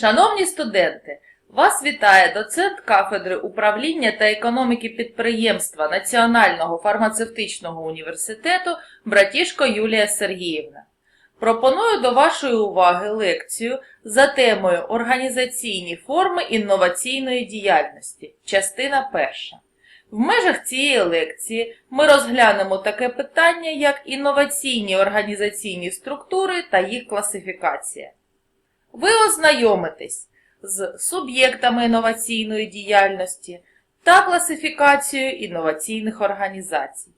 Шановні студенти, вас вітає доцент кафедри управління та економіки підприємства Національного фармацевтичного університету братішко Юлія Сергіївна. Пропоную до вашої уваги лекцію за темою Організаційні форми інноваційної діяльності, частина перша. В межах цієї лекції ми розглянемо таке питання, як інноваційні організаційні структури та їх класифікація. Ви ознайомитесь з суб'єктами інноваційної діяльності та класифікацією інноваційних організацій.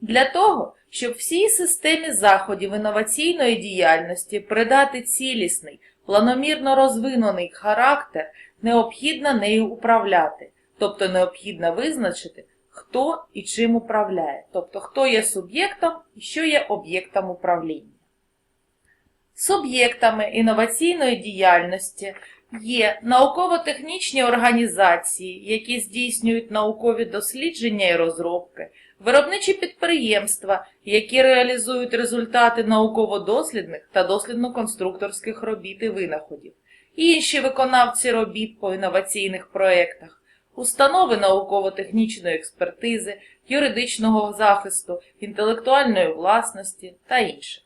Для того, щоб всій системі заходів інноваційної діяльності придати цілісний, планомірно розвинений характер, необхідно нею управляти, тобто необхідно визначити, хто і чим управляє, тобто хто є суб'єктом і що є об'єктом управління. Суб'єктами інноваційної діяльності. Є науково-технічні організації, які здійснюють наукові дослідження і розробки, виробничі підприємства, які реалізують результати науково-дослідних та дослідно-конструкторських робіт і винаходів, інші виконавці робіт по інноваційних проєктах, установи науково-технічної експертизи, юридичного захисту, інтелектуальної власності та інших.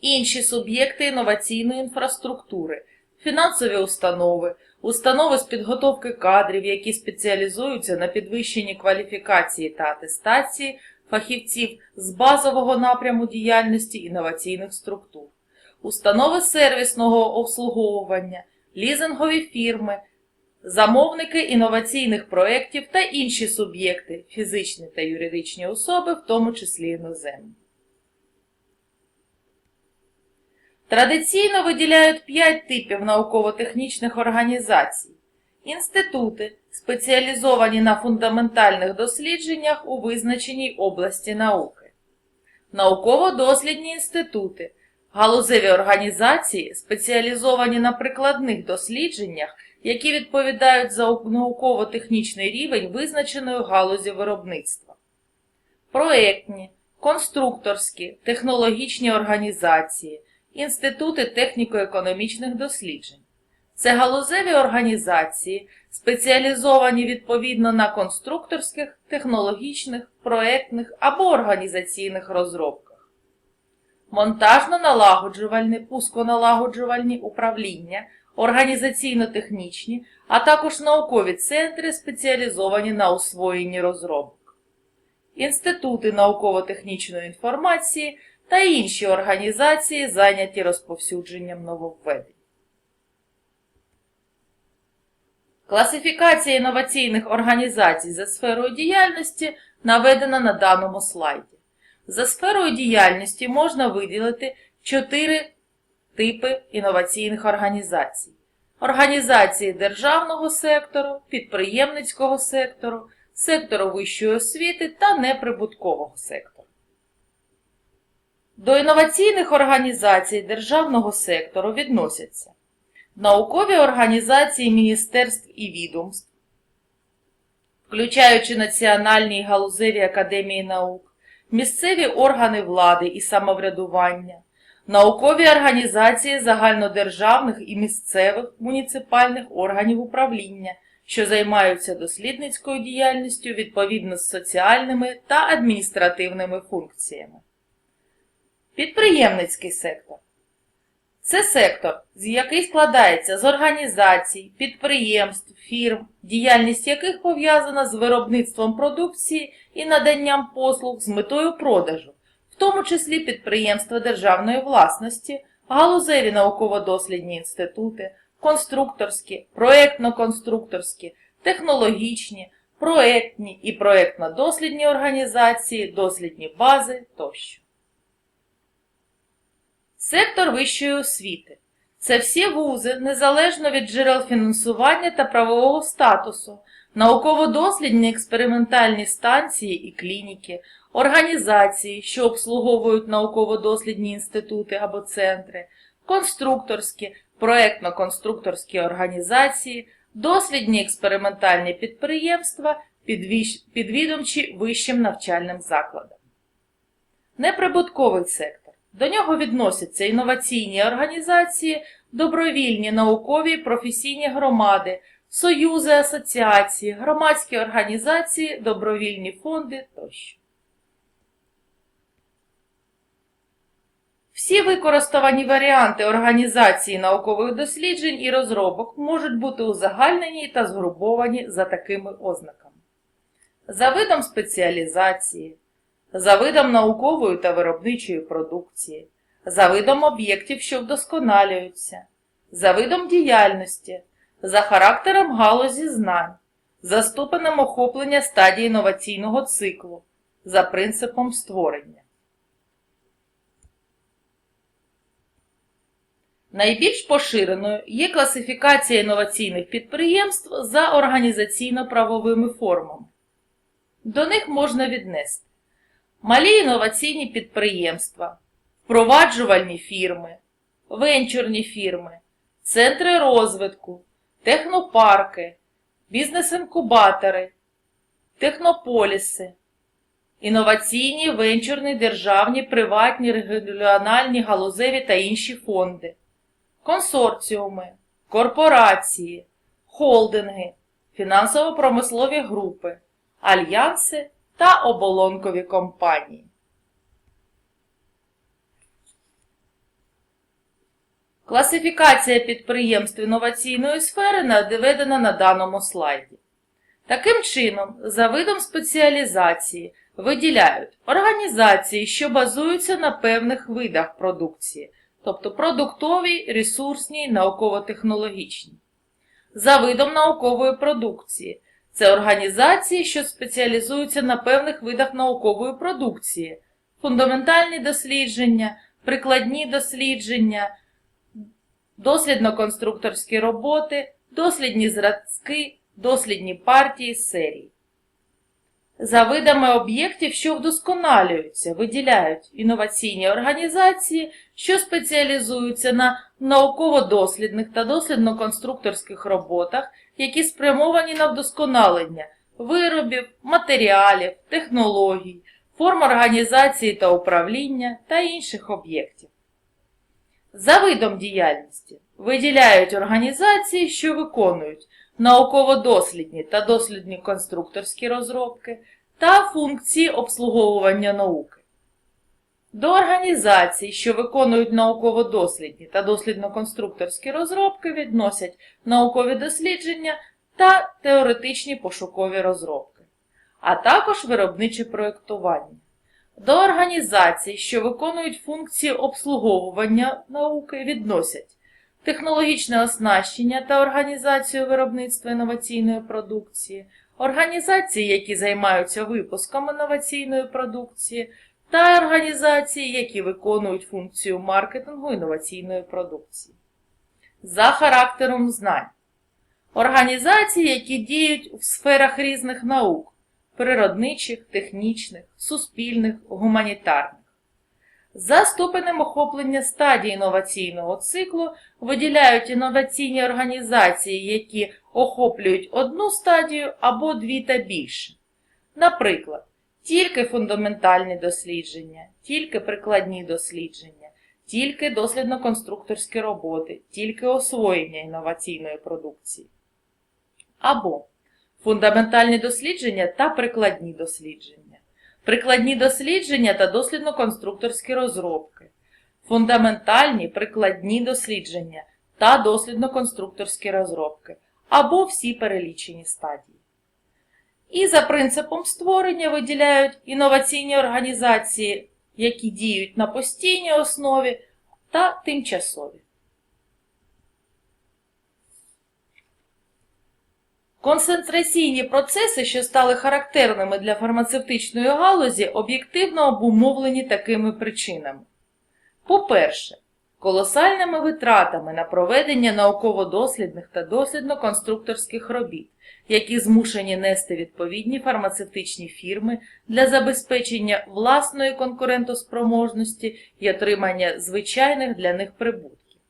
Інші суб'єкти інноваційної інфраструктури, фінансові установи, установи з підготовки кадрів, які спеціалізуються на підвищенні кваліфікації та атестації фахівців з базового напряму діяльності інноваційних структур, установи сервісного обслуговування, лізингові фірми, замовники інноваційних проєктів та інші суб'єкти, фізичні та юридичні особи, в тому числі іноземні. Традиційно виділяють 5 типів науково-технічних організацій. Інститути, спеціалізовані на фундаментальних дослідженнях у визначеній області науки. Науково-дослідні інститути, галузеві організації, спеціалізовані на прикладних дослідженнях, які відповідають за науково-технічний рівень визначеної галузі виробництва. Проєктні, конструкторські, технологічні організації, інститути техніко-економічних досліджень. Це галузеві організації, спеціалізовані відповідно на конструкторських, технологічних, проєктних або організаційних розробках. Монтажно-налагоджувальні, пусконалагоджувальні управління, організаційно-технічні, а також наукові центри, спеціалізовані на освоєнні розробок. Інститути науково-технічної інформації та інші організації, зайняті розповсюдженням нововведень. Класифікація інноваційних організацій за сферою діяльності наведена на даному слайді. За сферою діяльності можна виділити чотири типи інноваційних організацій: організації державного сектору, підприємницького сектору, сектору вищої освіти та неприбуткового сектору. До інноваційних організацій державного сектору відносяться наукові організації міністерств і відомств, включаючи національні галузеві академії наук, місцеві органи влади і самоврядування, наукові організації загальнодержавних і місцевих муніципальних органів управління, що займаються дослідницькою діяльністю відповідно з соціальними та адміністративними функціями. Підприємницький сектор. Це сектор, з який складається з організацій, підприємств, фірм, діяльність яких пов'язана з виробництвом продукції і наданням послуг з метою продажу, в тому числі підприємства державної власності, галузеві науково-дослідні інститути, конструкторські, проєктно-конструкторські, технологічні, проєктні і проєктно-дослідні організації, дослідні бази тощо. Сектор вищої освіти. Це всі вузи, незалежно від джерел фінансування та правового статусу, науково-дослідні експериментальні станції і клініки, організації, що обслуговують науково-дослідні інститути або центри, конструкторські, проєктно-конструкторські організації, дослідні експериментальні підприємства, підвідомчі вищим навчальним закладам. Неприбутковий сектор. До нього відносяться інноваційні організації, добровільні наукові професійні громади, союзи, асоціації, громадські організації, добровільні фонди тощо. Всі використані варіанти організації наукових досліджень і розробок можуть бути узагальнені та згруповані за такими ознаками. За видом спеціалізації, за видом наукової та виробничої продукції, за видом об'єктів, що вдосконалюються, за видом діяльності, за характером галузі знань, за ступенем охоплення стадії інноваційного циклу, за принципом створення. Найбільш поширеною є класифікація інноваційних підприємств за організаційно-правовими формами. До них можна віднести малі інноваційні підприємства, впроваджувальні фірми, венчурні фірми, центри розвитку, технопарки, бізнес-інкубатори, технополіси, інноваційні венчурні державні, приватні, регіональні, галузеві та інші фонди, консорціуми, корпорації, холдинги, фінансово-промислові групи, альянси та оболонкові компанії. Класифікація підприємств інноваційної сфери наведена на даному слайді. Таким чином, за видом спеціалізації виділяють організації, що базуються на певних видах продукції, тобто продуктовій, ресурсній, науково-технологічній. За видом наукової продукції це організації, що спеціалізуються на певних видах наукової продукції, фундаментальні дослідження, прикладні дослідження, дослідно-конструкторські роботи, дослідні зразки, дослідні партії серії. За видами об'єктів, що вдосконалюються, виділяють інноваційні організації, що спеціалізуються на науково-дослідних та дослідно-конструкторських роботах, які спрямовані на вдосконалення виробів, матеріалів, технологій, форм організації та управління та інших об'єктів. За видом діяльності виділяють організації, що виконують науково-дослідні та дослідні конструкторські розробки та функції обслуговування науки. До організацій, що виконують науково-дослідні та дослідно-конструкторські розробки, відносять наукові дослідження та теоретичні пошукові розробки, а також виробниче проєктування. До організацій, що виконують функції обслуговування науки, відносять технологічне оснащення та організацію виробництва інноваційної продукції, організації, які займаються випуском інноваційної продукції, та організації, які виконують функцію маркетингу інноваційної продукції. За характером знань. Організації, які діють в сферах різних наук природничих, технічних, суспільних, гуманітарних. За ступенем охоплення стадії інноваційного циклу виділяють інноваційні організації, які охоплюють одну стадію або дві та більше. Наприклад, тільки фундаментальні дослідження, тільки прикладні дослідження, тільки дослідно-конструкторські роботи, тільки освоєння інноваційної продукції. Або фундаментальні дослідження та прикладні дослідження, прикладні дослідження та дослідно-конструкторські розробки, фундаментальні прикладні дослідження та дослідно-конструкторські розробки, або всі перелічені стадії. І за принципом створення виділяють інноваційні організації, які діють на постійній основі та тимчасові. Концентраційні процеси, що стали характерними для фармацевтичної галузі, об'єктивно обумовлені такими причинами. По-перше, колосальними витратами на проведення науково-дослідних та дослідно-конструкторських робіт, які змушені нести відповідні фармацевтичні фірми для забезпечення власної конкурентоспроможності і отримання звичайних для них прибутків.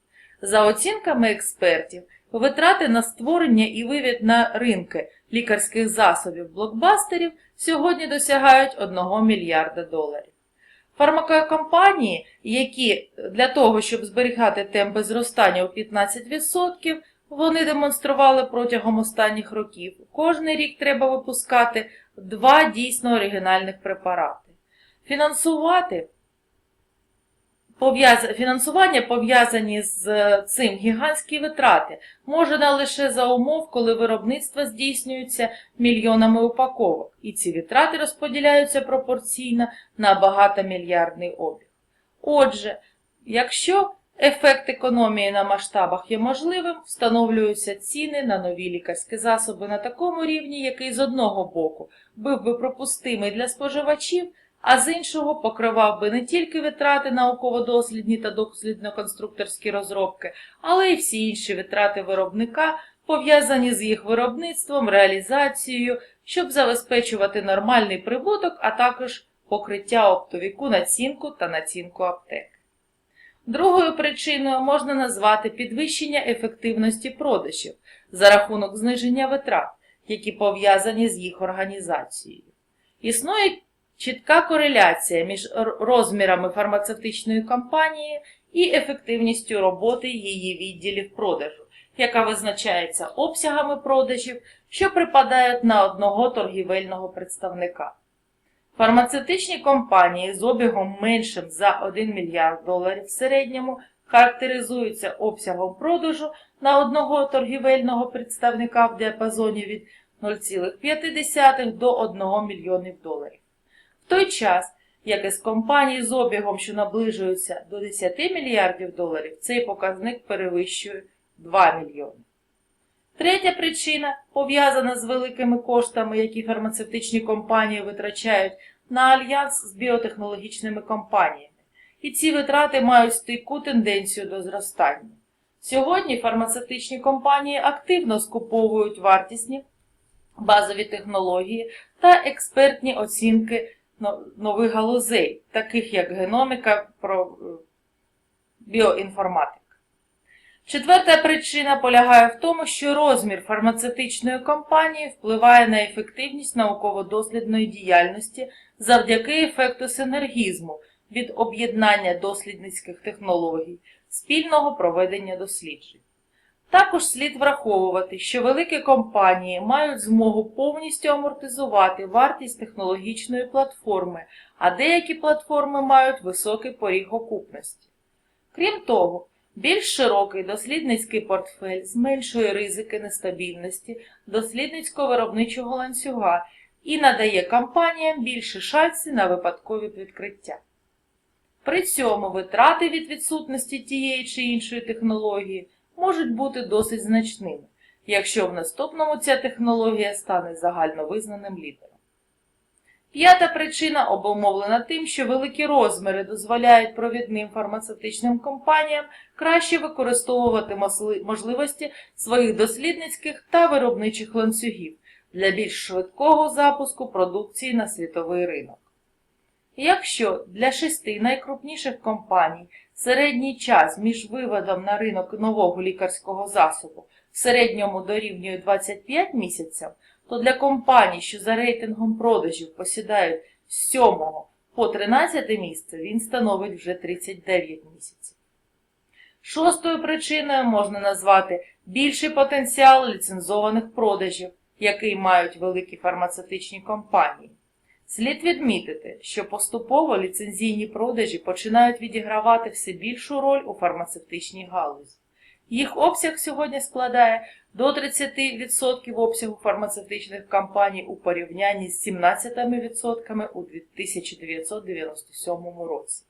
За оцінками експертів, Витрати на створення і вивід на ринки лікарських засобів блокбастерів сьогодні досягають 1 мільярда доларів. Фармакокомпанії, які для того, щоб зберігати темпи зростання у 15%, вони демонстрували протягом останніх років. Кожний рік треба випускати два дійсно оригінальних препарати. Фінансувати Фінансування пов'язані з е, цим гігантські витрати можна лише за умов, коли виробництво здійснюється мільйонами упаковок, і ці витрати розподіляються пропорційно на багатомільярдний обіг. Отже, якщо ефект економії на масштабах є можливим, встановлюються ціни на нові лікарські засоби на такому рівні, який з одного боку був би пропустимий для споживачів, а з іншого покривав би не тільки витрати науково-дослідні та дослідно-конструкторські розробки, але й всі інші витрати виробника, пов'язані з їх виробництвом, реалізацією, щоб забезпечувати нормальний прибуток, а також покриття оптовіку націнку та націнку аптеки. Другою причиною можна назвати підвищення ефективності продажів за рахунок зниження витрат, які пов'язані з їх організацією. Існує чітка кореляція між розмірами фармацевтичної компанії і ефективністю роботи її відділів продажу, яка визначається обсягами продажів, що припадають на одного торгівельного представника. Фармацевтичні компанії з обігом меншим за 1 мільярд доларів в середньому характеризуються обсягом продажу на одного торгівельного представника в діапазоні від 0,5 до 1 мільйонів доларів. Той час, як із компаній з обігом, що наближуються до 10 мільярдів доларів, цей показник перевищує 2 мільйони. Третя причина пов'язана з великими коштами, які фармацевтичні компанії витрачають на альянс з біотехнологічними компаніями. І ці витрати мають стійку тенденцію до зростання. Сьогодні фармацевтичні компанії активно скуповують вартісні базові технології та експертні оцінки нових галузей, таких як геноміка, е, біоінформатика. Четверта причина полягає в тому, що розмір фармацевтичної компанії впливає на ефективність науково-дослідної діяльності завдяки ефекту синергізму від об'єднання дослідницьких технологій, спільного проведення досліджень. Також слід враховувати, що великі компанії мають змогу повністю амортизувати вартість технологічної платформи, а деякі платформи мають високий поріг окупності. Крім того, більш широкий дослідницький портфель зменшує ризики нестабільності дослідницько-виробничого ланцюга і надає компаніям більше шансів на випадкові відкриття. При цьому витрати від відсутності тієї чи іншої технології можуть бути досить значними, якщо в наступному ця технологія стане загальновизнаним лідером. П'ята причина обумовлена тим, що великі розміри дозволяють провідним фармацевтичним компаніям краще використовувати можливості своїх дослідницьких та виробничих ланцюгів для більш швидкого запуску продукції на світовий ринок. Якщо для шести найкрупніших компаній середній час між виводом на ринок нового лікарського засобу в середньому дорівнює 25 місяців, то для компаній, що за рейтингом продажів посідають з 7 по 13 місце, він становить вже 39 місяців. Шостою причиною можна назвати більший потенціал ліцензованих продажів, який мають великі фармацевтичні компанії. Слід відмітити, що поступово ліцензійні продажі починають відігравати все більшу роль у фармацевтичній галузі. Їх обсяг сьогодні складає до 30% обсягу фармацевтичних компаній у порівнянні з 17% у 1997 році.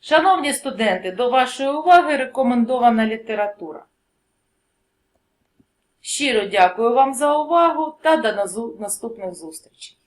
Шановні студенти, до вашої уваги рекомендована література. Щиро дякую вам за увагу та до наступних зустрічей.